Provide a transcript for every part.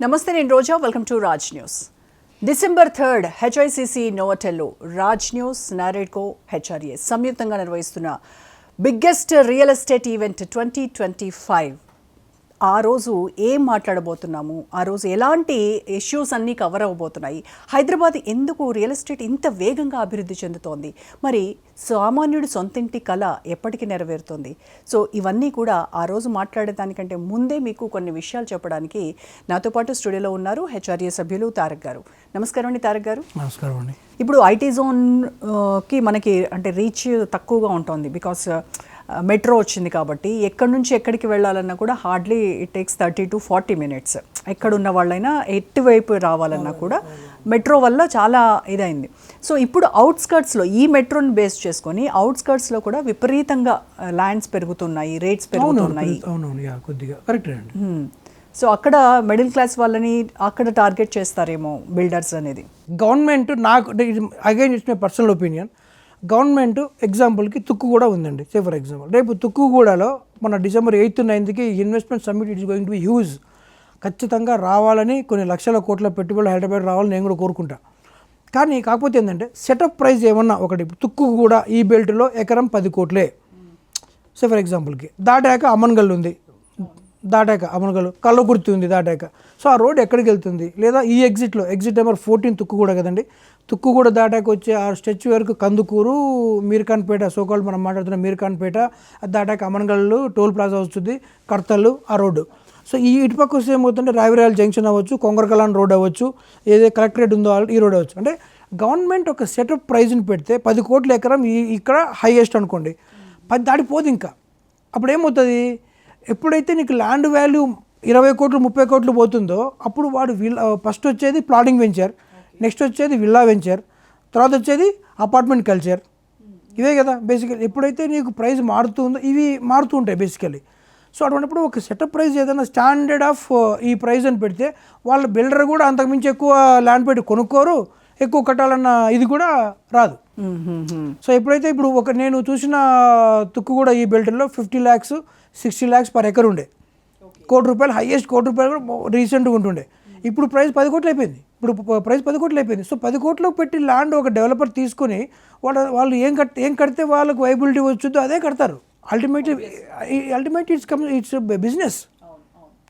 నమస్తే నేను Roja. Welcome to Raj news December third HICC నోవటెల్లో Raj news NAREDCO HRA సంయుక్తంగా నిర్వహిస్తున్న biggest real estate event twenty twenty five ఆ రోజు ఏం మాట్లాడబోతున్నాము? ఆ రోజు ఎలాంటి ఇష్యూస్ అన్నీ కవర్ అవ్వబోతున్నాయి? హైదరాబాద్ ఎందుకు రియల్ ఎస్టేట్ ఇంత వేగంగా అభివృద్ధి చెందుతోంది? మరి సామాన్యుడి సొంతింటి కళ ఎప్పటికీ నెరవేరుతోంది? సో ఇవన్నీ కూడా ఆ రోజు మాట్లాడేదానికంటే ముందే మీకు కొన్ని విషయాలు చెప్పడానికి నాతో పాటు స్టూడియోలో ఉన్నారు హెచ్ఆర్ఏ సభ్యులు తారక్ గారు. నమస్కారం అండి తారక్ గారు. నమస్కారం అండి. ఇప్పుడు ఐటీ జోన్ ఆ, కి మనకి అంటే రీచ్ తక్కువగా ఉంటుంది బికాస్ మెట్రో వచ్చింది కాబట్టి ఎక్కడి నుంచి ఎక్కడికి వెళ్ళాలన్నా కూడా hardly it takes thirty to forty minutes ఎక్కడ ఉన్న వాళ్ళైనా ఎటువైపు రావాలన్నా కూడా మెట్రో వల్ల చాలా ఇదైంది. సో ఇప్పుడు అవుట్స్కర్ట్స్లో ఈ మెట్రోని బేస్ చేసుకొని అవుట్స్కర్ట్స్లో కూడా విపరీతంగా ల్యాండ్స్ పెరుగుతున్నాయి రేట్స్ పెరుగుతున్నాయి. కొద్దిగా. కరెక్ట్. సో అక్కడ మిడిల్ క్లాస్ వాళ్ళని అక్కడ టార్గెట్ చేస్తారేమో బిల్డర్స్ అనేది. గవర్నమెంట్ నాకు again it's my personal opinion government ఎగ్జాంపుల్కి తుక్కు కూడా ఉందండి. సే ఫర్ ఎగ్జాంపుల్ రేపు తుక్కుగూడలో మన December eighth నైన్త్కి investment summit it's going to be huge. ఖచ్చితంగా రావాలని కొన్ని లక్షల కోట్ల పెట్టుబడులు హైదరాబాద్ రావాలని నేను కూడా కోరుకుంటా. కానీ కాకపోతే ఏంటంటే సెటప్ ప్రైస్ ఏమన్నా ఒకటి తుక్కు కూడా ఈ బెల్ట్లో ఎకరం పది కోట్లే. సో ఫర్ ఎగ్జాంపుల్కి దాటాక అమన్గల్ ఉంది. దాటాక అమలుగలు కళ్ళగుర్తి ఉంది దాటాక. సో ఆ రోడ్ ఎక్కడికి వెళ్తుంది? లేదా ఈ ఎగ్జిట్లో ఎగ్జిట్ నెంబర్ ఫోర్టీన్ తుక్కు కూడా కదండి. తుక్కు కూడా దాటాక వచ్చే ఆ స్టెచ్ వరకు కందుకూరు మీర్ఖాన్పేట సోకాల్ మనం మాట్లాడుతున్న మీర్ఖాన్పేట దాటాక అమన్గల్ టోల్ ప్లాజా వస్తుంది కర్తలు ఆ రోడ్డు. సో ఈ ఇటుపక్క వస్తే ఏమవుతుంటే రావిరాయల్ జంక్షన్ అవ్వచ్చు కొంగరకలాన్ రోడ్ అవ్వచ్చు ఏదైతే కలెక్టరేట్ ఉందో ఈ రోడ్ అవ్వచ్చు. అంటే గవర్నమెంట్ ఒక సెటప్ ప్రైజ్ని పెడితే పది కోట్ల ఎకరం ఈ ఇక్కడ హైయెస్ట్ అనుకోండి. పది దాటిపోదు ఇంకా. అప్పుడు ఏమవుతుంది ఎప్పుడైతే నీకు ల్యాండ్ వాల్యూ ఇరవై కోట్లు ముప్పై కోట్లు పోతుందో అప్పుడు వాడు విల్ ఫస్ట్ వచ్చేది ప్లాటింగ్ వెంచర్ నెక్స్ట్ వచ్చేది విల్లా వెంచర్ తర్వాత వచ్చేది అపార్ట్మెంట్ కల్చర్ ఇవే కదా బేసికలీ ఎప్పుడైతే నీకు ప్రైస్ మారుతూ ఉందో ఇవి మారుతూ ఉంటాయి బేసికలీ సో అటువంటిప్పుడు ఒక సెటప్ ప్రైస్ ఏదైనా స్టాండర్డ్ ఆఫ్ ఈ ప్రైస్ అని పెడితే వాళ్ళ బిల్డర్ కూడా అంతకుమించి ఎక్కువ ల్యాండ్ పెట్టి కొనుక్కోరు ఎక్కువ కట్టాలన్న ఇది కూడా రాదు. సో ఎప్పుడైతే ఇప్పుడు ఒక నేను చూసిన తుక్కు కూడా ఈ బెల్ట్లో fifty lakhs sixty lakhs per acre ఉండే. కోటి రూపాయలు హైయెస్ట్ కోటి రూపాయలు కూడా రీసెంట్గా ఉంటుండే. ఇప్పుడు ప్రైస్ పది కోట్లు అయిపోయింది. ఇప్పుడు ప్రైస్ పది కోట్లు అయిపోయింది. సో పది కోట్లు పెట్టి ల్యాండ్ ఒక డెవలపర్ తీసుకొని వాళ్ళ వాళ్ళు ఏం కట్ ఏం కడితే వాళ్ళకి వైబిలిటీ వచ్చుద్దో అదే కడతారు. Ultimately ultimate it's come it's business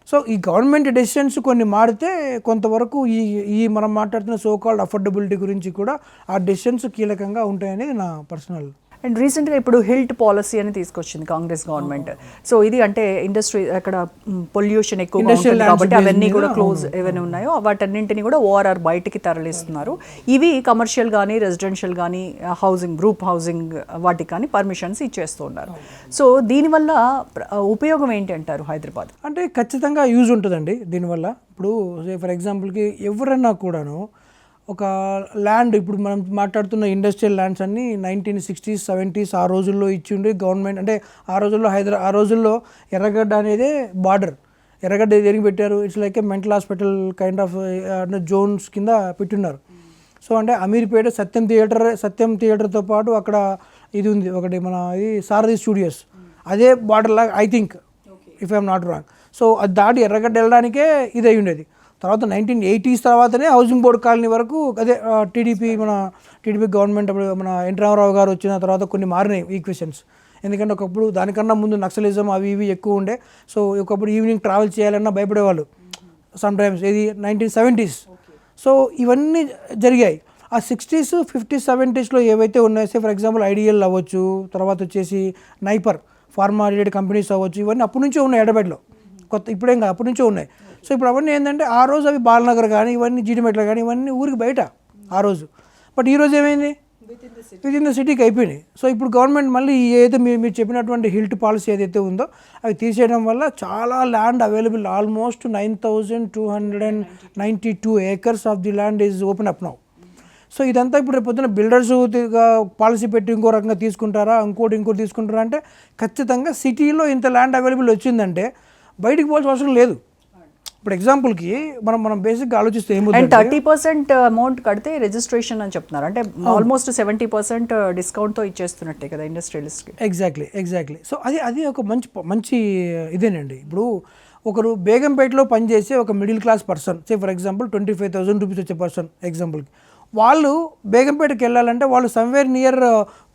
so ఈ గవర్నమెంట్ డెసిషన్స్ కొన్ని మారితే కొంతవరకు ఈ ఈ మనం మాట్లాడుతున్న సో కాల్డ్ అఫోర్డబిలిటీ గురించి కూడా ఆ డెసిషన్స్ కీలకంగా ఉంటాయనేది నా పర్సనల్ అండ్ రీసెంట్గా ఇప్పుడు హిల్ట్ పాలసీ అని తీసుకొచ్చింది కాంగ్రెస్ గవర్నమెంట్ సో ఇది అంటే ఇండస్ట్రీ అక్కడ పొల్యూషన్ ఉంటుంది lands కాబట్టి అవన్నీ కూడా క్లోజ్ ఏవైనా ఉన్నాయో వాటన్నింటినీ కూడా ఓఆర్ఆర్ బయటికి తరలిస్తున్నారు. ఇవి కమర్షియల్ కానీ రెసిడెన్షియల్ కానీ హౌసింగ్ గ్రూప్ హౌసింగ్ వాటికి కానీ పర్మిషన్స్ ఇచ్చేస్తున్నారు సో దీనివల్ల ఉపయోగం ఏంటి అంటారు హైదరాబాద్? అంటే ఖచ్చితంగా యూజ్ ఉంటుందండి దీనివల్ల. ఇప్పుడు ఫర్ ఎగ్జాంపుల్కి ఎవరైనా కూడాను ఒక ల్యాండ్ ఇప్పుడు మనం మాట్లాడుతున్న ఇండస్ట్రియల్ ల్యాండ్స్ అన్ని నైన్టీన్ సిక్స్టీస్ సెవెంటీస్ ఆ రోజుల్లో ఇచ్చిండి గవర్నమెంట్ అంటే ఆ రోజుల్లో హైదరా ఆ రోజుల్లో ఎర్రగడ్డ అనేదే బార్డర్ ఎర్రగడ్డ దేనికి పెట్టారు? It's like a mental hospital kind of zones కింద పెట్టున్నారు. సో అంటే అమీర్పేట సత్యం థియేటర్ సత్యం థియేటర్తో పాటు అక్కడ ఇది ఉంది. ఒకటి మన ఇది సారథి స్టూడియోస్ అదే బార్డర్ లాగా I think if I'm not wrong so అది దాటి ఎర్రగడ్డ వెళ్ళడానికే ఇది అయి ఉండేది. తర్వాత నైన్టీన్ ఎయిటీస్ తర్వాతనే హౌసింగ్ బోర్డ్ కాలనీ వరకు అదే టీడీపీ మన టీడీపీ గవర్నమెంట్ అప్పుడు మన ఎన్ రామారావు గారు వచ్చిన తర్వాత కొన్ని మారినాయి ఈక్వేషన్స్ ఎందుకంటే ఒకప్పుడు దానికన్నా ముందు నక్సలిజం అవి ఇవి ఎక్కువ ఉండే. సో ఒకప్పుడు ఈవినింగ్ ట్రావెల్ చేయాలన్నా భయపడేవాళ్ళు. సమ్ టైమ్స్ ఇది నైన్టీన్ సెవెంటీస్ సో ఇవన్నీ జరిగాయి. ఆ సిక్స్టీస్ ఫిఫ్టీస్ సెవెంటీస్లో ఏవైతే ఉన్నాయో ఫర్ ఎగ్జాంపుల్ ఐడియల్ అవ్వచ్చు తర్వాత వచ్చేసి నైపర్ ఫార్మా రిలేటెడ్ కంపెనీస్ అవ్వచ్చు ఇవన్నీ అప్పటి నుంచే ఉన్నాయి ఎడబెడ్లో కొత్త ఇప్పుడేం కాదు అప్పటి నుంచో ఉన్నాయి. సో ఇప్పుడు అవన్నీ ఏంటంటే ఆ రోజు అవి బాలనగర్ కానీ ఇవన్నీ జీడిమెట్ల కానీ ఇవన్నీ ఊరికి బయట ఆ రోజు. బట్ ఈరోజు ఏమైంది? విత్ ఇన్ ద సిటీకి అయిపోయినాయి. సో ఇప్పుడు గవర్నమెంట్ మళ్ళీ ఈ ఏదైతే మీరు మీరు చెప్పినటువంటి హిల్ట్ పాలసీ ఏదైతే ఉందో అవి తీసేయడం వల్ల చాలా land available almost nine thousand two hundred and ninety two acres of the land is open up now so ఇదంతా ఇప్పుడు రేపు పొద్దున బిల్డర్స్ పాలసీ పెట్టి ఇంకో రకంగా తీసుకుంటారా ఇంకోటి ఇంకోటి తీసుకుంటారా అంటే ఖచ్చితంగా సిటీలో ఇంత ల్యాండ్ అవైలబుల్ వచ్చిందంటే బయటికి పోవాల్సిన అవసరం లేదు. ఇప్పుడు ఎగ్జాంపుల్కి మనం మనం బేసిక్గా ఆలోచిస్తే అండ్ ఏమవుతుంది థర్టీ పర్సెంట్ అమౌంట్ కడితే రిజిస్ట్రేషన్ అని చెప్తున్నారు. అంటే ఆల్మోస్ట్ సెవెంటీ పర్సెంట్ డిస్కౌంట్తో ఇచ్చేస్తున్నట్టే కదా ఇండస్ట్రియలిస్ట్కి ఎగ్జాక్ట్లీ ఎగ్జాక్ట్లీ సో అది అది ఒక మంచి మంచి ఇదేనండి. ఇప్పుడు ఒకరు బేగంపేటలో పనిచేసే ఒక middle class person say for example twenty five thousand rupees వచ్చే పర్సన్ ఎగ్జాంపుల్కి వాళ్ళు బేగంపేటకి వెళ్ళాలంటే వాళ్ళు సమ్వేర్ నియర్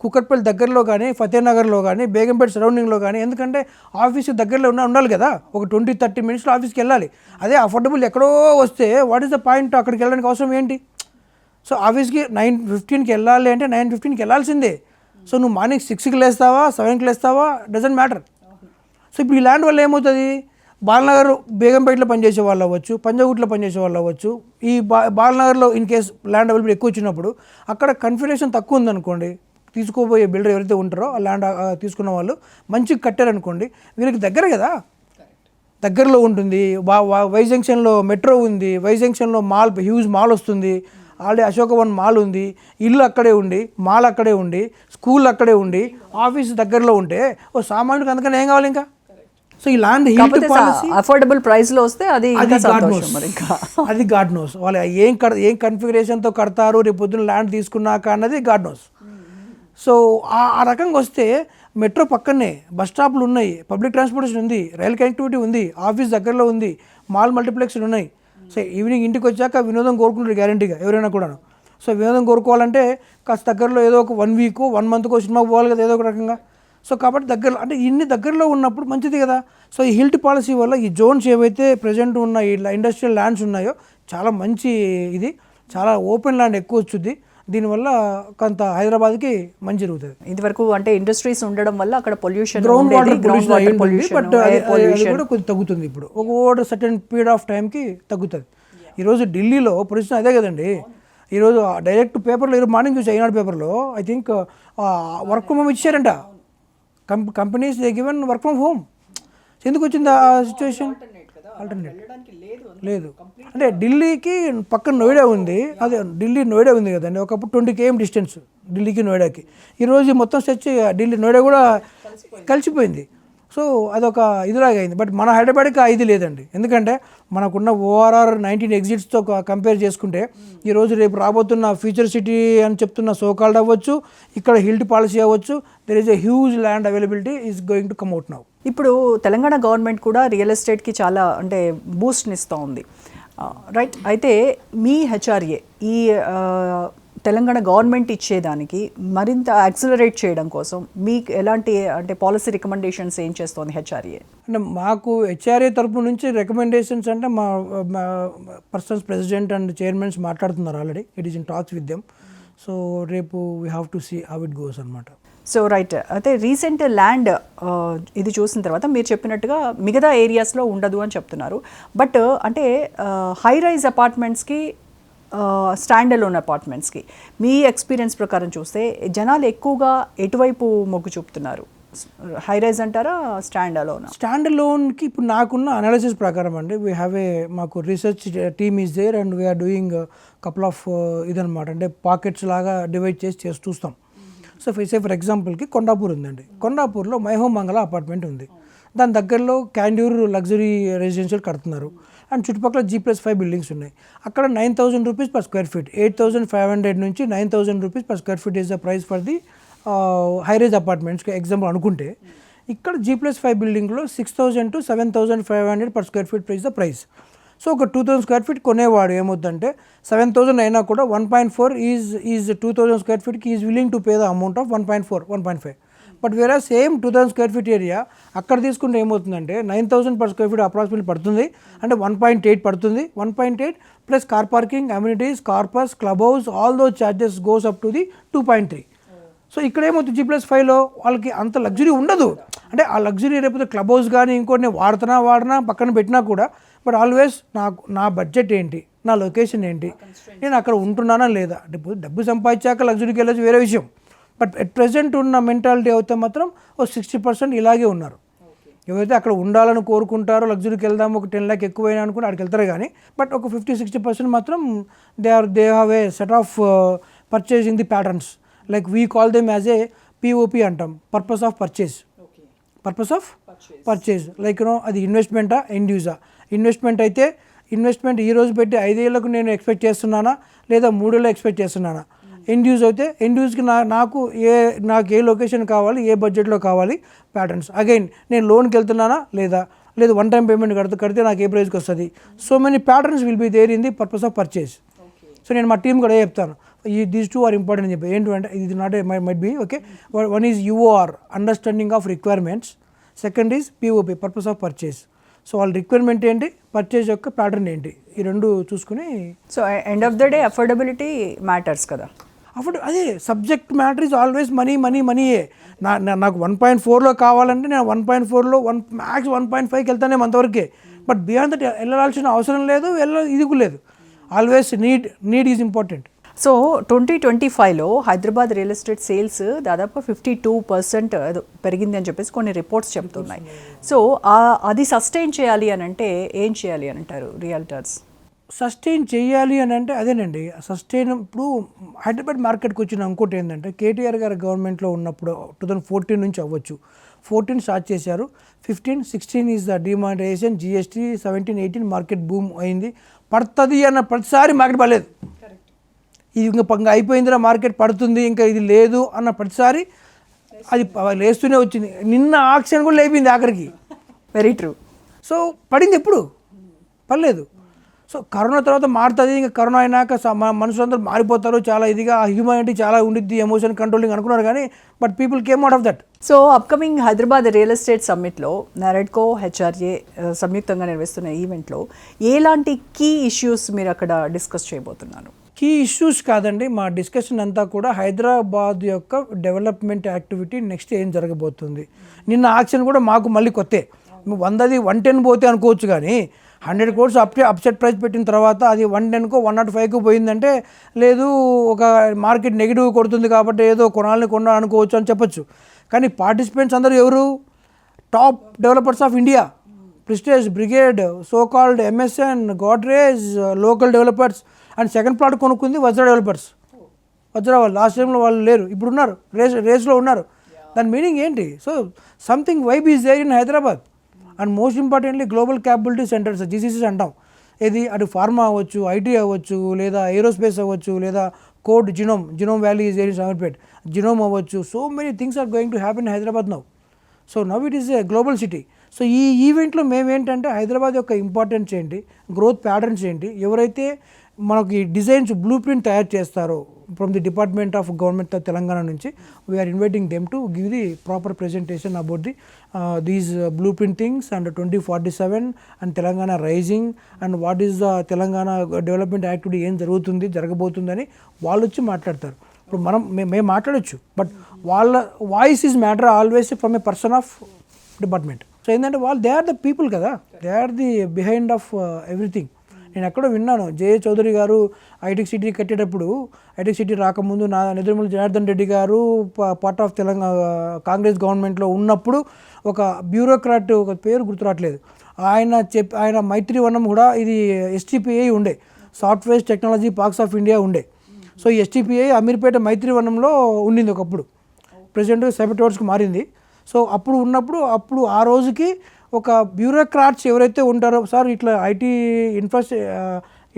కుక్కట్పల్లి దగ్గరలో కానీ ఫతేనగర్లో కానీ బేగంపేట సరౌండింగ్లో కానీ ఎందుకంటే ఆఫీస్ దగ్గరలో ఉన్న ఉండాలి కదా. ఒక ట్వంటీ థర్టీ మినిట్స్లో ఆఫీస్కి వెళ్ళాలి. అదే అఫోర్డబుల్ ఎక్కడో వస్తే వాట్ ఈస్ ద పాయింట్ అక్కడికి వెళ్ళడానికి అవసరం ఏంటి? సో ఆఫీస్కి నైన్ ఫిఫ్టీన్కి వెళ్ళాలి అంటే నైన్ ఫిఫ్టీన్కి వెళ్ళాల్సిందే. సో నువ్వు మార్నింగ్ సిక్స్కి లేస్తావా సెవెన్కి లేస్తావా డజంట్ మ్యాటర్ సో ఇప్పుడు ఈ ల్యాండ్ వల్ల ఏమవుతుంది? బాలనగర్ బేగంపేటలో పనిచేసే వాళ్ళు అవ్వచ్చు పంజాగుట్లో పనిచేసే వాళ్ళు అవ్వచ్చు. ఈ బా బాలనగర్లో ఇన్ కేస్ ల్యాండ్ అవైలబుల్ ఎక్కువ వచ్చినప్పుడు అక్కడ కన్ఫిడేషన్ తక్కువ ఉందనుకోండి తీసుకోబోయే బిల్డర్ ఎవరైతే ఉంటారో ఆ ల్యాండ్ తీసుకున్న వాళ్ళు మంచిగా కట్టారనుకోండి వీరికి దగ్గర కదా? దగ్గరలో ఉంటుంది వా- జంక్షన్లో మెట్రో ఉంది వై జంక్షన్లో మాల్ హ్యూజ్ మాల్ వస్తుంది ఆల్రెడీ అశోకవన్ మాల్ ఉంది ఇల్లు అక్కడే ఉండి మాల్ అక్కడే ఉండి స్కూల్ అక్కడే ఉండి ఆఫీస్ దగ్గరలో ఉంటే ఓ సామాన్యుడికి అందుకని ఏం కావాలి ఇంకా? సో ఈ ల్యాండ్ అఫోర్డబుల్ ప్రైస్లో వస్తే అది అది గాడ్ నోస్ అది గాడ్ నోస్ వాళ్ళు ఏం ఏం కన్ఫిగరేషన్తో కడతారు రేపు పొద్దున్న ల్యాండ్ తీసుకున్నాక అన్నది గాడ్ నోస్ సో ఆ రకంగా వస్తే మెట్రో పక్కనే బస్ స్టాప్లు ఉన్నాయి పబ్లిక్ ట్రాన్స్పోర్టేషన్ ఉంది రైల్ కనెక్టివిటీ ఉంది ఆఫీస్ దగ్గరలో ఉంది మాల్ మల్టీప్లెక్స్లు ఉన్నాయి. సో ఈవినింగ్ ఇంటికి వచ్చాక వినోదం కోరుకుంటారు గ్యారంటీగా ఎవరైనా కూడా సో వినోదం కోరుకోవాలంటే కాస్త దగ్గరలో ఏదో ఒక వన్ వీక్ వన్ మంత్కో సినిమాకి పోవాలి కదా ఏదో ఒక రకంగా. సో కాబట్టి దగ్గర అంటే ఇన్ని దగ్గరలో ఉన్నప్పుడు మంచిది కదా. సో ఈ హిల్ట్ పాలసీ వల్ల ఈ జోన్స్ ఏవైతే ప్రజెంట్ ఉన్న ఈ ఇండస్ట్రియల్ ల్యాండ్స్ ఉన్నాయో చాలా మంచి ఇది చాలా ఓపెన్ ల్యాండ్ ఎక్కువ వచ్చింది దీనివల్ల కొంత హైదరాబాద్కి మంచి జరుగుతుంది. ఇది వరకు అంటే ఇండస్ట్రీస్ ఉండడం వల్ల అక్కడ pollution ground water pollution but అది కూడా కొంచెం తగ్గుతుంది ఇప్పుడు. ఒక ఓవర్ సర్టెన్ పీరియడ్ ఆఫ్ టైంకి తగ్గుతుంది. ఈరోజు ఢిల్లీలో పొల్యూషన్ అదే కదండి. ఈరోజు డైరెక్ట్ పేపర్లో ఈరోజు మార్నింగ్ చూసి ఈనాడు పేపర్లో I think work from home ఇచ్చారంట. కంప్ companies they given work from home ఎందుకు వచ్చింది ఆ సిచ్యువేషన్ ఆల్టర్నేట్ లేదు అంటే ఢిల్లీకి పక్కన నోయిడా ఉంది. అదే ఢిల్లీ నోయిడా ఉంది కదండి. ఒకప్పుడు ట్వంటీ కేఎం డిస్టెన్స్ ఢిల్లీకి నోయిడాకి. ఈరోజు మొత్తం స్ట్రెచ్ ఢిల్లీ నోయిడా కూడా కలిసిపోయింది. సో అదొక ఇదిలాగా అయింది. బట్ మన హైదరాబాద్కి ఆ ఇది లేదండి. ఎందుకంటే మనకున్న ఓఆర్ఆర్ నైన్టీన్ ఎగ్జిట్స్తో కంపేర్ చేసుకుంటే ఈరోజు రేపు రాబోతున్న ఫ్యూచర్ సిటీ అని చెప్తున్న సోకాల్డ్ అవ్వచ్చు ఇక్కడ హిల్ట్ పాలసీ అవ్వచ్చు there is a huge land availability is going to come out now ఇప్పుడు తెలంగాణ గవర్నమెంట్ కూడా రియల్ ఎస్టేట్కి చాలా అంటే బూస్ట్ని ఇస్తూ ఉంది రైట్? అయితే మీ హెచ్ఆర్ఏ ఈ తెలంగాణ గవర్నమెంట్ ఇచ్చేదానికి మరింత యాక్సిలరేట్ చేయడం కోసం మీకు ఎలాంటి అంటే పాలసీ రికమెండేషన్స్ ఏం చేస్తోంది హెచ్ఆర్ఏ? అంటే మాకు హెచ్ఆర్ఏ తరపు నుంచి రికమెండేషన్స్ అంటే మా పర్సన్స్ ప్రెసిడెంట్ అండ్ చైర్మన్స్ మాట్లాడుతున్నారు already. It is in talks with them so రేపు we have to see how it goes అనమాట సో రైట్. అయితే రీసెంట్ ల్యాండ్ ఇది చూసిన తర్వాత మీరు చెప్పినట్టుగా మిగతా ఏరియాస్లో ఉండదు అని చెప్తున్నారు. బట్ అంటే హై రైజ్ అపార్ట్మెంట్స్కి స్టాండ్ అలోన్ అపార్ట్మెంట్స్కి మీ ఎక్స్పీరియన్స్ ప్రకారం చూస్తే జనాలు ఎక్కువగా ఎటువైపు మొగ్గు చూపుతున్నారు? హై రైజ్ అంటారా స్టాండ్ అలోన్ స్టాండ్ అలోన్కి ఇప్పుడు నాకున్న అనాలిసిస్ ప్రకారం అండి వీ హ్యావ్ ఏ మాకు research team is there and we are doing couple of ఇదనమాట అంటే పాకెట్స్ లాగా డివైడ్ చేసి చేసి చూస్తాం. సో సే ఫర్ ఎగ్జాంపుల్కి కొండాపూర్ ఉందండి. కొండాపూర్లో మైహోమ్ మంగళ అపార్ట్మెంట్ ఉంది. దాని దగ్గరలో క్యాండ్యూర్ లగ్జరీ రెసిడెన్షియల్ కడుతున్నారు. అండ్ చుట్టుపక్కల జీ ప్లస్ ఫైవ్ బిల్డింగ్స్ ఉన్నాయి. అక్కడ nine thousand rupees per square feet eight thousand five hundred నుంచి nine thousand rupees per square feet is the price for the high rise అపార్ట్మెంట్స్కి example అనుకుంటే ఇక్కడ G plus five బిల్డింగ్లో six thousand to seven thousand five hundred per square feet price the price. So ఒక two thousand square feet కొనేవాడు ఏమవుతుందంటే seven thousand అయినా కూడా one point four is is two thousand square ఫీట్కి is willing to pay the amount of one point four one point five but వేరే same two thousand square feet area అక్కడ తీసుకుంటే ఏమవుతుందంటే nine thousand per square feet approximate పడుతుంది. అంటే one point eight పడుతుంది. One point eight plus car parking amenities corpus club house all those charges goes up to the two point three so ఇక్కడ ఏమవుతుంది? G plus ఫైవ్లో వాళ్ళకి అంత luxury ఉండదు. అంటే ఆ లగ్జరీ లేకపోతే క్లబ్ హౌస్ కానీ ఇంకోటి నేను వాడుతున్నా వాడినా పక్కన పెట్టినా కూడా బట్ ఆల్వేస్ నాకు నా బడ్జెట్ ఏంటి? నా లొకేషన్ ఏంటి? నేను అక్కడ ఉంటున్నానా లేదా? డబ్బు డబ్బు సంపాదించాక లగ్జరీకి వెళ్ళొచ్చు వేరే విషయం. బట్ ఎట్ ప్రెసెంట్ ఉన్న మెంటాలిటీ అయితే మాత్రం ఓ సిక్స్టీ పర్సెంట్ ఇలాగే ఉన్నారు. ఎవరైతే అక్కడ ఉండాలని కోరుకుంటారో లగ్జరీకి వెళ్దాం ఒక టెన్ ల్యాక్ ఎక్కువైనా అనుకుని అక్కడికి వెళ్తారు కానీ బట్ ఒక ఫిఫ్టీ సిక్స్టీ పర్సెంట్ మాత్రం they are they have a set of purchasing the patterns like we call them as a POP అంటాం. Purpose of purchase purpose of purchase like you know అది ఇన్వెస్ట్మెంటా ఎండ్ యూజా investment అయితే investment ఈ రోజు పెట్టి ఐదేళ్ళకు నేను ఎక్స్పెక్ట్ చేస్తున్నానా? లేదా మూడేళ్ళు ఎక్స్పెక్ట్ చేస్తున్నానా? ఎండ్ యూజ్ అయితే ఎండ్ యూజ్కి నా నాకు ఏ నాకు ఏ లొకేషన్ కావాలి ఏ బడ్జెట్లో కావాలి ప్యాటర్న్స్ అగైన్ నేను లోన్కి వెళ్తున్నానా లేదా? లేదు వన్ టైం పేమెంట్ కడితే కడితే నాకు ఏ ప్రైస్కి వస్తుంది? So many patterns will be there in the purpose of purchase so నేను మా టీం కూడా చెప్తాను. ఈ దీస్ టూ ఆర్ ఇంపార్టెంట్ అని చెప్పి. ఏంటంటే ఇది not might be okay one is your understanding of requirements second is POP purpose of purchase so వాళ్ళ రిక్వైర్మెంట్ ఏంటి పర్చేజ్ యొక్క ప్యాటర్న్ ఏంటి ఈ రెండు చూసుకుని so end of the day affordability matters కదా అప్పుడు అదే subject matter is always money money మనీయే నా నాకు వన్ పాయింట్ ఫోర్లో కావాలంటే నేను వన్ పాయింట్ ఫోర్లో వన్ మ్యాక్స్ వన్ పాయింట్ ఫైవ్కి వెళ్తానేమో అంతవరకే బట్ బియాండ్ దట్ వెళ్ళాల్సిన అవసరం లేదు వెళ్ళ ఇది లేదు always need need is important so twenty twenty ఫైవ్లో హైదరాబాద్ రియల్ ఎస్టేట్ సేల్స్ దాదాపు ఫిఫ్టీ టూ పర్సెంట్ పెరిగింది అని చెప్పేసి కొన్ని రిపోర్ట్స్ చెప్తున్నాయి. సో అది సస్టైన్ చేయాలి అని అంటే ఏం చేయాలి అని అంటారు రియల్టర్స్? సస్టైన్ చేయాలి అని అంటే అదేనండి. సస్టైన్ ఇప్పుడు హైదరాబాద్ మార్కెట్కి వచ్చిన ఇంకోటి ఏంటంటే కేటీఆర్ గారు గవర్నమెంట్లో ఉన్నప్పుడు టూ థౌజండ్ ఫోర్టీన్ నుంచి అవ్వచ్చు. ఫోర్టీన్ స్టార్ట్ చేశారు. Fifteen sixteen is the demonetization GST seventeen eighteen market boom అయింది. పడుతుంది అన్న ప్రతిసారి మార్కెట్ పడలేదు. ఇది ఇంకా పంగ అయిపోయిందిరా మార్కెట్ పడుతుంది ఇంకా ఇది లేదు అన్న ప్రతిసారి అది లేస్తూనే వచ్చింది. నిన్న ఆక్సిజన్ కూడా లేపింది ఆఖరికి. వెరీ ట్రూ సో పడింది ఎప్పుడు? పర్లేదు సో కరోనా తర్వాత మారుతుంది ఇంకా కరోనా అయినాక మనుషులందరూ మారిపోతారు చాలా ఇదిగా హ్యూమానిటీ చాలా ఉండిద్ది ఎమోషన్ కంట్రోలింగ్ అనుకున్నారు కానీ but people came out of that so upcoming Hyderabad real estate సమ్మిట్లో నెరెడ్కో HRA సంయుక్తంగా నిర్వహిస్తున్న ఈవెంట్లో ఎలాంటి కీ ఇష్యూస్ మీరు అక్కడ డిస్కస్ చేయబోతున్నారు? కీ ఇష్యూస్ కాదండి. మా డిస్కషన్ అంతా కూడా హైదరాబాద్ యొక్క డెవలప్మెంట్ యాక్టివిటీ నెక్స్ట్ ఏం జరగబోతుంది? నిన్న ఆక్షన్ కూడా మాకు మళ్ళీ కొత్తే. వందది వన్ టెన్ పోతే అనుకోవచ్చు కానీ hundred course up upset price పెట్టిన తర్వాత అది వన్ టెన్కో వన్ నాట్ ఫైవ్కి పోయిందంటే లేదు ఒక మార్కెట్ నెగిటివ్ కొడుతుంది కాబట్టి ఏదో కొనాలని కొన్నా అనుకోవచ్చు అని చెప్పొచ్చు. కానీ పార్టిసిపెంట్స్ అందరూ ఎవరు? Top developers of India. Prestige Brigade so called MSN Godrej local developers. And second plot కొనుక్కుంది Vajra developers. వజ్ర వాళ్ళు లాస్ట్ టైంలో వాళ్ళు లేరు. ఇప్పుడు ఉన్నారు రేస్ రేస్లో ఉన్నారు. దాని మీనింగ్ ఏంటి? So something vibe is there in Hyderabad and most importantly global capability centres GCCs అంటాం. ఇది అటు ఫార్మా అవ్వచ్చు ఐటీ అవ్వచ్చు లేదా ఏరోస్పేస్ అవ్వచ్చు లేదా code genome genome valley is ఏరియన్ సమర్పేట్ జినోమ్ అవ్వచ్చు. So many things are going to happen Hyderabad now so now it is a global city so ఈ ఈవెంట్లో మేమేంటంటే హైదరాబాద్ యొక్క ఇంపార్టెన్స్ ఏంటి? గ్రోత్ ప్యాటర్న్స్ ఏంటి? ఎవరైతే మనకి డిజైన్స్ బ్లూ ప్రింట్ తయారు చేస్తారు from the department of government of Telangana నుంచి. We are inviting them to give the proper presentation about the these blueprintings and twenty forty seven and Telangana rising and what is the Telangana development activity ఏం జరుగుతుంది జరగబోతుందని వాళ్ళు వచ్చి మాట్లాడతారు. ఇప్పుడు మనం మేము మాట్లాడచ్చు బట్ వాళ్ళ voice is matter always from a person of department so ఏంటంటే వాళ్ళు దే ఆర్ ద పీపుల్ కదా. They are the behind of everything నేను ఎక్కడో విన్నాను. జే. చౌదరి గారు ఐటిక్ సిటీ కట్టేటప్పుడు ఐటిక్ సిటీ రాకముందు నా నిద్రమూలి జనార్దన్ రెడ్డి గారు పార్ట్ ఆఫ్ తెలంగాణ కాంగ్రెస్ గవర్నమెంట్లో ఉన్నప్పుడు ఒక బ్యూరోక్రాట్ ఒక పేరు గుర్తురావట్లేదు. ఆయన చెప్ ఆయన మైత్రివనం కూడా ఇది ఎస్టీపీఐ ఉండే. Software technology parks of India ఉండే. సో ఈ ఎస్టీపీఐ అమీర్పేట మైత్రివనంలో ఉండింది ఒకప్పుడు. ప్రెసిడెంట్ సెపటోర్స్కి మారింది. సో అప్పుడు ఉన్నప్పుడు అప్పుడు ఆ రోజుకి ఒక బ్యూరోక్రాట్స్ ఎవరైతే ఉంటారో సార్ ఇట్లా ఐటీ ఇన్ఫ్రాస్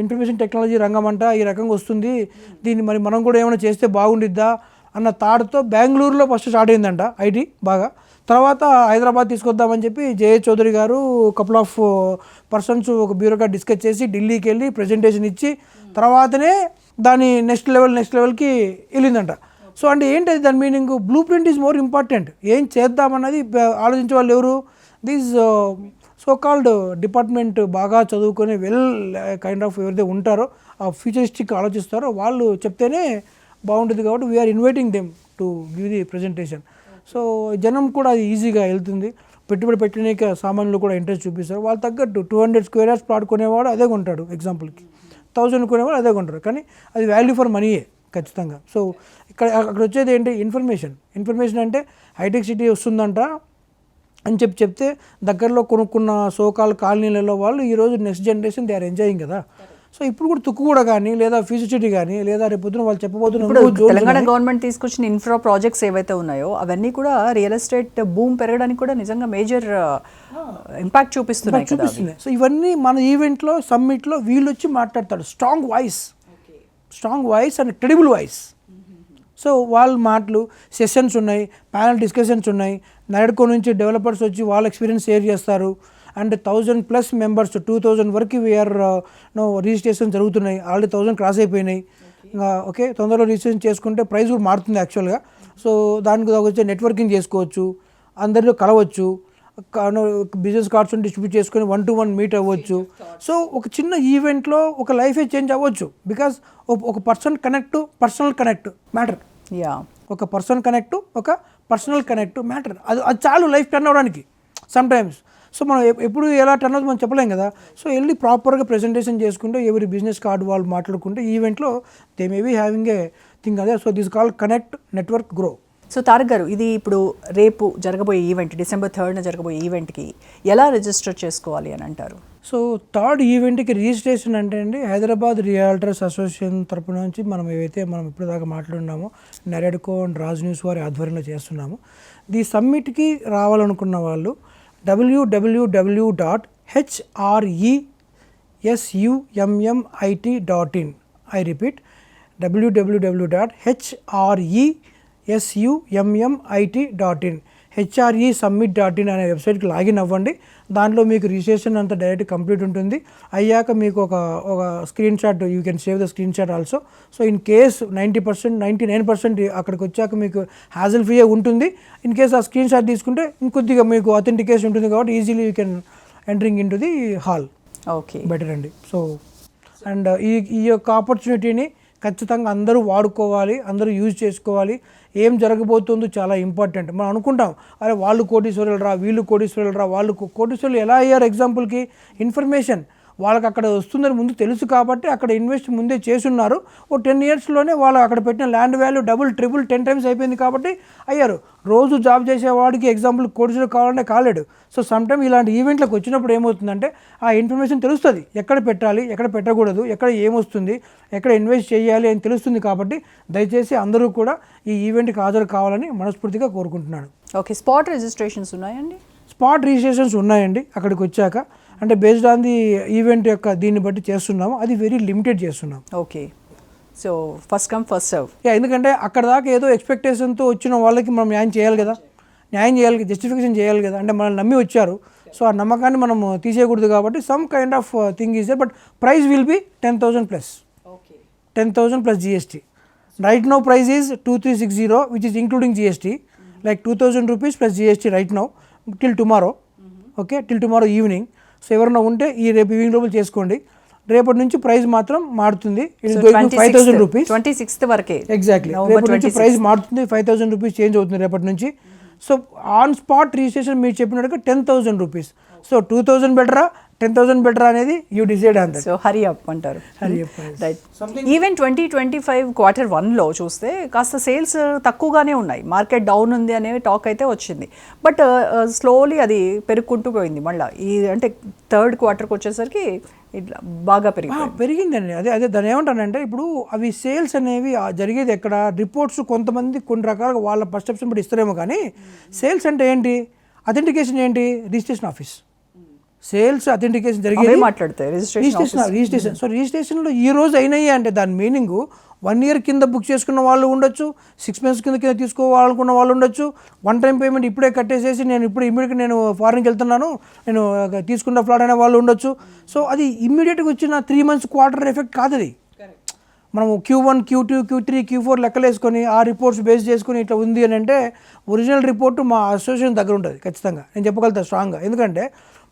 ఇన్ఫర్మేషన్ టెక్నాలజీ రంగం అంట ఈ రకంగా వస్తుంది. దీన్ని మరి మనం కూడా ఏమైనా చేస్తే బాగుండిద్దా అన్న తాడుతో బెంగళూరులో ఫస్ట్ స్టార్ట్ అయిందంట ఐటీ బాగా. తర్వాత హైదరాబాద్ తీసుకొద్దామని చెప్పి జయ చౌదరి గారు కపుల్ ఆఫ్ పర్సన్స్ ఒక బ్యూరోక్రాట్ డిస్కస్ చేసి ఢిల్లీకి వెళ్ళి ప్రజెంటేషన్ ఇచ్చి తర్వాతనే దాని నెక్స్ట్ లెవెల్ నెక్స్ట్ లెవెల్కి వెళ్ళిందంట. సో అంటే ఏంటది దాని meaning blueprint is more important ఏం చేద్దామన్నది ఆలోచించే వాళ్ళు ఎవరు? దీస్ సో కాల్డ్ డిపార్ట్మెంట్ బాగా చదువుకొని వెల్ కైండ్ ఆఫ్ ఎవరైతే ఉంటారో ఆ ఫ్యూచరిస్టిక్ ఆలోచిస్తారో వాళ్ళు చెప్తేనే బాగుంటుంది కాబట్టి we are inviting them to give the presentation so జనం కూడా అది ఈజీగా వెళ్తుంది. పెట్టుబడి పెట్టినాక సామాన్యులు కూడా ఇంట్రెస్ట్ చూపిస్తారు. వాళ్ళు తగ్గట్టు two hundred square yards plot కొనేవాడు అదే కొంటాడు ఎగ్జాంపుల్కి థౌజండ్ కొనేవాడు అదే కొంటారు కానీ అది వాల్యూ ఫర్ మనీయే ఖచ్చితంగా. సో ఇక్కడ అక్కడ వచ్చేది ఏంటి? ఇన్ఫర్మేషన్ ఇన్ఫర్మేషన్ అంటే హైటెక్ సిటీ వస్తుందంట అని చెప్పి చెప్తే దగ్గరలో కొనుక్కున్న సోకాల్ కాలనీలలో వాళ్ళు ఈరోజు next generation they are enjoying కదా. సో ఇప్పుడు కూడా తుక్కు కూడా కానీ లేదా ఫ్యూచర్ సిటీ కానీ లేదా రేపు పొద్దున వాళ్ళు చెప్పబోతున్న ఇప్పుడు ఇంకో zones తెలంగాణ గవర్నమెంట్ తీసుకొచ్చిన ఇన్ఫ్రా ప్రాజెక్ట్స్ ఏవైతే ఉన్నాయో అవన్నీ కూడా రియల్ ఎస్టేట్ భూమి పెరగడానికి కూడా నిజంగా మేజర్ ఇంపాక్ట్ చూపిస్తున్నాయి కదా. అవి. చూపిస్తున్నాయి. సో ఇవన్నీ మన ఈవెంట్లో సమ్మిట్లో వీళ్ళు వచ్చి మాట్లాడతాడు strong voice strong voice and credible voice so వాళ్ళ మాటలు సెషన్స్ ఉన్నాయి ప్యానల్ డిస్కషన్స్ ఉన్నాయి. నడకో నుంచి డెవలపర్స్ వచ్చి వాళ్ళ ఎక్స్పీరియన్స్ షేర్ చేస్తారు. And thousand plus members two thousand వరకు వీఆర్ నో రిజిస్ట్రేషన్ జరుగుతున్నాయి. ఆల్రెడీ థౌజండ్ క్రాస్ అయిపోయినాయి. ఓకే తొందరలో రిజిస్ట్రేషన్ చేసుకుంటే ప్రైస్ కూడా మారుతుంది యాక్చువల్గా సో దానికి వచ్చే నెట్వర్కింగ్ చేసుకోవచ్చు. అందరిలో కలవచ్చు. బిజినెస్ కార్డ్స్ డిస్ట్రిబ్యూట్ చేసుకొని వన్ టు వన్ మీట్ అవ్వచ్చు. సో ఒక చిన్న ఈవెంట్లో ఒక లైఫే చేంజ్ అవ్వచ్చు. బికాస్ ఒక person connect personal connect matter yeah ఒక పర్సన్ కనెక్ట్ ఒక పర్సనల్ కనెక్ట్ మ్యాటర్ అది అది చాలు లైఫ్ టర్న్ అవ్వడానికి. సమ్ టైమ్స్ సో మనం ఎప్- ఎప్పుడు ఎలా టర్న్ అవుతుంది మనం చెప్పలేం కదా. సో వెళ్ళి ప్రాపర్గా ప్రెజెంటేషన్ చేసుకుంటే ఎవరి బిజినెస్ కార్డు వాళ్ళు మాట్లాడుకుంటే ఈవెంట్లో they may be having a thing అదే. So this call connect network grow so Tarak గారు ఇది ఇప్పుడు రేపు జరగబోయే ఈవెంట్ డిసెంబర్ థర్డ్న జరగబోయే ఈవెంట్కి ఎలా రిజిస్టర్ చేసుకోవాలి అని అంటారు? సో థర్డ్ ఈవెంట్కి రిజిస్ట్రేషన్ అంటే అండి హైదరాబాద్ రియాల్టర్స్ అసోసియేషన్ తరపు నుంచి మనం ఏవైతే మనం ఇప్పటిదాకా మాట్లాడున్నామో నెరెడ్కో అండ్ రాజ్ న్యూస్ వారి ఆధ్వర్యంలో చేస్తున్నాము. ది సమ్మిట్కి రావాలనుకున్న వాళ్ళు డబ్ల్యూడబ్ల్యూడబ్ల్యూ dot HRE ఎస్యుఎంఎంఐటి dot in I repeat WWW dot HRE ఎస్యుఎంఎంఐటి dot in HRE submit dot in అనే వెబ్సైట్కి లాగిన్ అవ్వండి. దాంట్లో మీకు రిజిస్ట్రేషన్ అంతా డైరెక్ట్ కంప్లీట్ ఉంటుంది. అయ్యాక మీకు ఒక ఒక screenshot you can save the screenshot also. So in case ninety percent ninety nine percent అక్కడికి వచ్చాక మీకు హ్యాజల్ ఫ్రీ ఉంటుంది. ఇన్ కేస్ ఆ స్క్రీన్ షాట్ తీసుకుంటే ఇంకొద్దిగా మీకు అథెంటికేషన్ ఉంటుంది కాబట్టి easily you can entering in to the hall okay. Better అండి. సో అండ్ ఈ ఈ యొక్క ఆపర్చునిటీని ఖచ్చితంగా అందరూ వాడుకోవాలి అందరూ యూజ్ చేసుకోవాలి. ఏం జరగబోతుందో చాలా ఇంపార్టెంట్. మనం అనుకుంటాం అరే వాళ్ళు కోటీశ్వరులు రా వీళ్ళు కోటీశ్వరులు రా వాళ్ళు కోటీశ్వరులు ఎలా అయ్యారు ఎగ్జాంపుల్కి ఇన్ఫర్మేషన్ వాళ్ళకి అక్కడ వస్తుందని ముందు తెలుసు కాబట్టి అక్కడ ఇన్వెస్ట్ ముందే చేసున్నారు. ఓ టెన్ ఇయర్స్లోనే వాళ్ళు అక్కడ పెట్టిన land value double triple ten times అయిపోయింది కాబట్టి అయ్యారు. రోజు జాబ్ చేసేవాడికి ఎగ్జాంపుల్ కోటీశ్వరులు కావాలంటే కాలేడు. సో సమ్ టైమ్ ఇలాంటి ఈవెంట్లకు వచ్చినప్పుడు ఏమవుతుందంటే ఆ ఇన్ఫర్మేషన్ తెలుస్తుంది. ఎక్కడ పెట్టాలి ఎక్కడ పెట్టకూడదు ఎక్కడ ఏమొస్తుంది ఎక్కడ ఇన్వెస్ట్ చేయాలి అని తెలుస్తుంది కాబట్టి దయచేసి అందరూ కూడా ఈ ఈవెంట్కి హాజరు కావాలని మనస్ఫూర్తిగా కోరుకుంటున్నాను. ఓకే స్పాట్ రిజిస్ట్రేషన్స్ ఉన్నాయండి? స్పాట్ రిజిస్ట్రేషన్స్ ఉన్నాయండి అక్కడికి వచ్చాక. అంటే బేస్డ్ ఆన్ ది ఈవెంట్ యొక్క దీన్ని బట్టి చేస్తున్నాము. అది వెరీ లిమిటెడ్ చేస్తున్నాం okay so first come first serve yeah ఎందుకంటే అక్కడ దాకా ఏదో ఎక్స్పెక్టేషన్తో వచ్చిన వాళ్ళకి మనం న్యాయం చేయాలి కదా. న్యాయం చేయాలి జస్టిఫికేషన్ చేయాలి కదా. అంటే మనల్ని నమ్మి వచ్చారు. సో ఆ నమ్మకాన్ని మనం తీసేయకూడదు కాబట్టి some kind of thing is but price will be ten thousand plus okay ten thousand plus GST right now price is two three six zero which is including GST like two thousand rupees plus GST right now till tomorrow okay till tomorrow evening so ఎవరైనా ఉంటే ఈ రేపు evening లోపల చేసుకోండి. రేపటి నుంచి price మాత్రం మారుతుంది. Five thousand rupees. Twenty sixth వరకే ఎగ్జాక్ట్లీ రేపటి నుంచి 26. ప్రైస్ మారుతుంది. ఫైవ్ థౌసండ్ రూపీస్ చేంజ్ అవుతుంది రేపటి నుంచి. సో ఆన్ స్పాట్ రిజిస్ట్రేషన్ మీరు చెప్పినట్టుగా ten thousand rupees. So two thousand బెటరా? టెన్ థౌసండ్ బెటరా అనేది you decide on so hurry up అంటారు. Hurry up, yes. Right even twenty twenty five quarter వన్లో చూస్తే కాస్త సేల్స్ తక్కువగానే ఉన్నాయి. మార్కెట్ డౌన్ ఉంది అనే టాక్ అయితే వచ్చింది. బట్ స్లోలీ అది పెరుగుకుంటూ పోయింది మళ్ళీ. ఈ అంటే థర్డ్ క్వార్టర్కి వచ్చేసరికి ఇట్లా బాగా పెరిగిపోయింది. పెరిగిందండి. అదే అదే దాని ఏమంటానంటే ఇప్పుడు అవి సేల్స్ అనేవి జరిగేది ఎక్కడ? రిపోర్ట్స్ కొంతమంది కొన్ని రకాలుగా వాళ్ళ పర్సెప్షన్ బట్టి ఇస్తారేమో కానీ సేల్స్ అంటే ఏంటి? అథెంటికేషన్ ఏంటి? రిజిస్ట్రేషన్ ఆఫీస్ సేల్స్ అథెంటికేషన్ జరిగేది మాట్లాడతాయి. రిజిస్ట్రేషన్ రిజిస్ట్రేషన్ సో రిజిస్ట్రేషన్లో ఈ రోజు అయినాయి అంటే దాని మీనింగ్ వన్ ఇయర్ కింద బుక్ చేసుకున్న వాళ్ళు ఉండొచ్చు సిక్స్ మంత్స్ కింద కింద తీసుకోవాలనుకున్న వాళ్ళు ఉండొచ్చు. వన్ టైం పేమెంట్ ఇప్పుడే కట్టేసేసి నేను ఇప్పుడు ఇమ్మీడియట్గా నేను ఫారెన్కి వెళ్తున్నాను నేను తీసుకున్న ఫ్లాట్ అనే వాళ్ళు ఉండొచ్చు. సో అది ఇమ్మీడియట్గా వచ్చిన త్రీ మంత్స్ క్వార్టర్ ఎఫెక్ట్ కాదు అది. మనం Q one Q two Q three Q four లెక్కలేసుకొని ఆ రిపోర్ట్స్ బేస్ చేసుకొని ఇట్లా ఉంది అని అంటే ఒరిజినల్ రిపోర్ట్ మా అసోసియేషన్ దగ్గర ఉంటుంది ఖచ్చితంగా. నేను చెప్పగలుగుతా స్ట్రాంగ్గా ఎందుకంటే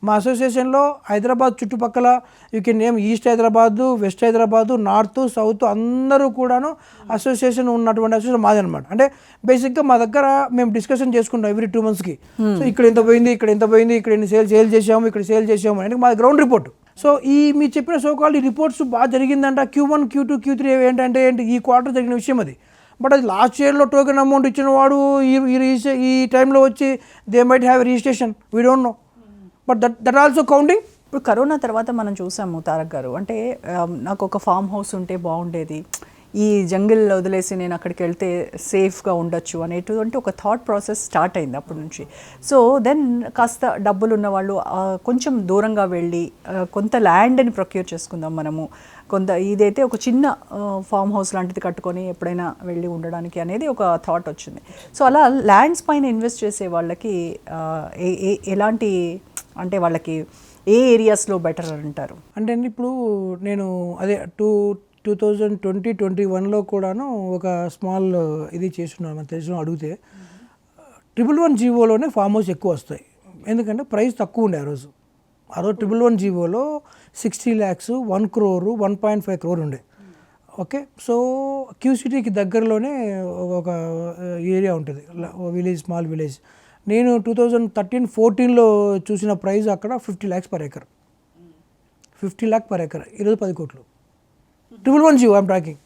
మా అసోసియేషన్లో హైదరాబాద్ చుట్టుపక్కల you can name east Hyderabad west Hyderabad north south అందరూ కూడాను అసోసియేషన్ ఉన్నటువంటి అసోసియేషన్ మాది అనమాట అంటే బేసిక్గా మా దగ్గర మేము డిస్కషన్ చేసుకుంటాం ఎవ్రీ టూ మంత్స్కి. సో ఇక్కడ ఎంత పోయింది ఇక్కడ ఎంత పోయింది ఇక్కడ ఎన్ని సేల్ సేల్ చేసాము ఇక్కడ సేల్ చేసాము అంటే మాది గ్రౌండ్ రిపోర్ట్. సో ఈ మీరు చెప్పిన సోకాల్ ఈ రిపోర్ట్స్ బాగా జరిగిందంట. Q one Q two Q three ఏంటంటే ఏంటి? ఈ క్వార్టర్ జరిగిన విషయం అది. బట్ అది లాస్ట్ ఇయర్లో టోకెన్ అమౌంట్ ఇచ్చిన వాడు ఈ ఈ టైంలో వచ్చి they might have registration we don't know but that that also counting ఇప్పుడు కరోనా తర్వాత మనం చూసాము తారక్ గారు. అంటే నాకు ఒక ఫామ్ హౌస్ ఉంటే బాగుండేది. ఈ జంగిల్ వదిలేసి నేను అక్కడికి వెళ్తే సేఫ్గా ఉండొచ్చు అనేటువంటి ఒక థాట్ ప్రాసెస్ స్టార్ట్ అయింది అప్పటి నుంచి. సో దెన్ కాస్త డబ్బులు ఉన్న వాళ్ళు కొంచెం దూరంగా వెళ్ళి కొంత ల్యాండ్ని ప్రొక్యూర్ చేసుకుందాం మనము. కొంత ఇదైతే ఒక చిన్న ఫామ్ హౌస్ లాంటిది కట్టుకొని ఎప్పుడైనా వెళ్ళి ఉండడానికి అనేది ఒక థాట్ వచ్చింది. సో అలా ల్యాండ్స్ పైన ఇన్వెస్ట్ చేసే వాళ్ళకి ఏ- ఏ- ఎలాంటి అంటే వాళ్ళకి ఏ ఏరియాస్లో బెటర్ అంటారు? అంటే ఇప్పుడు నేను అదే two two thousand twenty twenty వన్లో కూడాను ఒక స్మాల్ ఇది చేస్తున్నాను మనకు తెలిసిన అడిగితే ట్రిపుల్ వన్ జీవోలోనే ఫామ్ హౌస్ ఎక్కువ వస్తాయి. ఎందుకంటే ప్రైస్ తక్కువ ఉండే ఆ రోజు. ఆ రోజు ట్రిపుల్ వన్ జీవోలో sixty lakhs one crore one point five crore ఉండే. ఓకే? సో క్యూసిటీకి దగ్గరలోనే ఒక ఏరియా ఉంటుంది. Village small village. నేను టూ థౌజండ్ థర్టీన్ ఫోర్టీన్లో చూసిన ప్రైస్ అక్కడ fifty lakhs per acre. Fifty lakh per acre. ఈరోజు పది కోట్లు. Triple one GO I'm talking.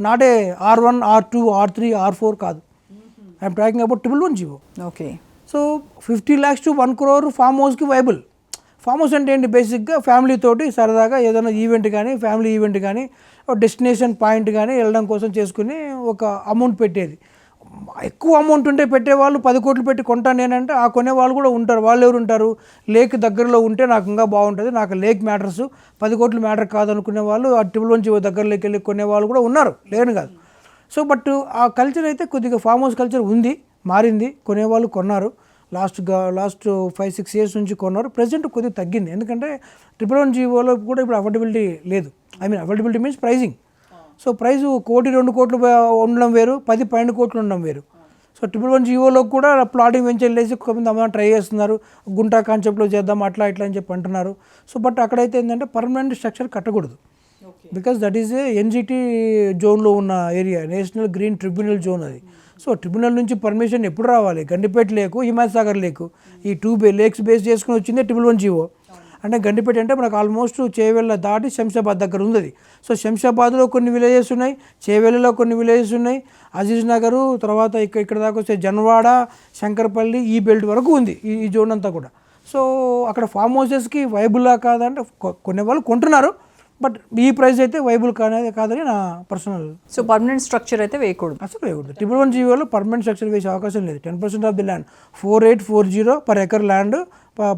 Not or one or two or three or four కాదు. I'm talking about triple one GO. Okay. So fifty lakhs to one crore farm హౌస్కి viable. Farm house అంటే ఏంటి? బేసిక్గా family తోటి సరదాగా ఏదైనా event కానీ family event కానీ డెస్టినేషన్ పాయింట్ కానీ వెళ్ళడం కోసం చేసుకుని ఒక అమౌంట్ పెట్టేది. ఎక్కువ అమౌంట్ ఉంటే పెట్టేవాళ్ళు పది కోట్లు పెట్టి కొంటాను నేనంటే ఆ కొనేవాళ్ళు కూడా ఉంటారు. వాళ్ళు ఎవరు ఉంటారు? లేక్ దగ్గరలో ఉంటే నాకు ఇంకా బాగుంటుంది. నాకు లేక్ మ్యాటర్స్ పది కోట్లు మ్యాటర్ కాదనుకునే వాళ్ళు ఆ ట్రిపుల్ దగ్గరలోకి వెళ్ళి కొనేవాళ్ళు కూడా ఉన్నారు. లేని కాదు. సో బట్ ఆ కల్చర్ అయితే కొద్దిగా ఫామ్ హౌస్ కల్చర్ ఉంది మారింది. కొనేవాళ్ళు కొన్నారు. Last last five six years నుంచి కొన్నారు. ప్రజెంట్ కొద్దిగా తగ్గింది. ఎందుకంటే ట్రిపుల్ వన్ జీవోలో కూడా ఇప్పుడు అఫోర్డబిలిటీ లేదు. I mean affordability means pricing so price కోటి రెండు కోట్లు ఉండడం వేరు పది పన్నెండు కోట్లు ఉండడం వేరు. సో ట్రిపుల్ వన్ జీవోలో కూడా ప్లాటింగ్ వెంచర్ వేసి కొంతమంది అమ్మ ట్రై చేస్తున్నారు. గుంటా కాన్సెప్ట్లో చేద్దాం అట్లా ఇట్లా అని చెప్పి అంటున్నారు. సో బట్ అక్కడైతే ఏంటంటే permanent structure కట్టకూడదు. Because that is a NGT జోన్లో ఉన్న area national green tribunal zone అది. సో ట్రిబ్యునల్ నుంచి పర్మిషన్ ఎప్పుడు రావాలి? Gandipet lake Himayat Sagar lake. ఈ టూ బే లేక్స్ బేస్ చేసుకుని వచ్చిందే ట్రిపుల్ వన్ జీవో. అంటే గండిపేట అంటే మనకు ఆల్మోస్ట్ చేవెళ్ళ దాటి శంషాబాద్ దగ్గర ఉంది సో శంషాబాద్లో కొన్ని విలేజెస్ ఉన్నాయి చేవెళ్ళలో కొన్ని విలేజెస్ ఉన్నాయి. అజీజ్ నగరు తర్వాత ఇక్కడ ఇక్కడ దాకా వస్తే జన్వాడ శంకరపల్లి ఈ బెల్ట్ వరకు ఉంది ఈ జోన్ అంతా కూడా. సో అక్కడ ఫామ్ హౌసెస్కి వైబుల్లా కాదంటే కొనే వాళ్ళు కొంటున్నారు. బట్ ఈ ప్రైస్ అయితే వైబుల్ కానే కాదని నా పర్సనల్ సో పర్మనెంట్ స్ట్రక్చర్ అయితే వేయకూడదు. అసలు వేయకూడదు. ట్రిపుల్ వన్ జీవోలో పర్మనెంట్ స్ట్రక్చర్ వేసే అవకాశం లేదు. Ten percent of the land four eight four zero per acre land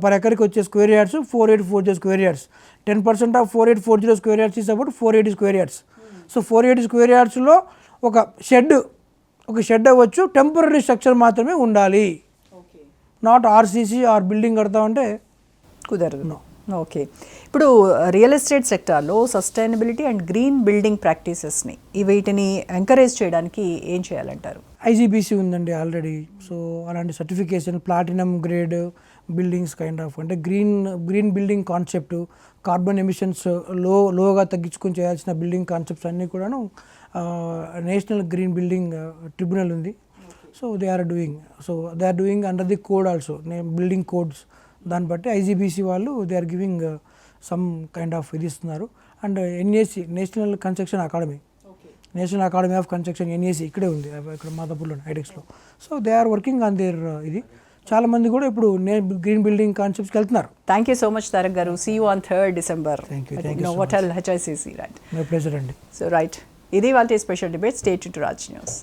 per ఎకర్కి వచ్చే square yards four eight four zero square yards ten percent of four eight four zero square yards is about four eighty square yards so four eighty square యార్డ్స్లో ఒక shed ఒక shed అవ్వచ్చు. Temporary structure మాత్రమే ఉండాలి. Not RCC or building కడతామంటే కుదరదు. Okay. ఇప్పుడు real estate సెక్టార్లో sustainability and green building ప్రాక్టీసెస్ని వీటిని ఎంకరేజ్ చేయడానికి ఏం చేయాలంటారు? ఐజీబీసీ ఉందండి ఆల్రెడీ సో అలాంటి certification platinum grade buildings kind of అంటే green green building concept carbon ఎమిషన్స్లో లోగా తగ్గించుకొని చేయాల్సిన బిల్డింగ్ కాన్సెప్ట్స్ అన్నీ కూడాను నేషనల్ గ్రీన్ బిల్డింగ్ ట్రిబ్యునల్ ఉంది. So they are doing so they are doing under the code also building codes దాన్ని బట్టి IGBC వాళ్ళు they are giving some kind of ఇది ఇస్తున్నారు. And NAC national construction academy national academy of construction NAC ఇక్కడే ఉంది ఇక్కడ మాదాపూర్లో హైటెక్స్లో so they are working on there ఇది. చాలా మంది కూడా ఇప్పుడు గ్రీన్ బిల్డింగ్ కాన్సెప్ట్స్కి వెళ్తున్నారు. Thank you so much Tarak garu see you on third December HICC right my pleasure అండి సో రైట్ ఇది వాళ్ళ special debate state to Raj news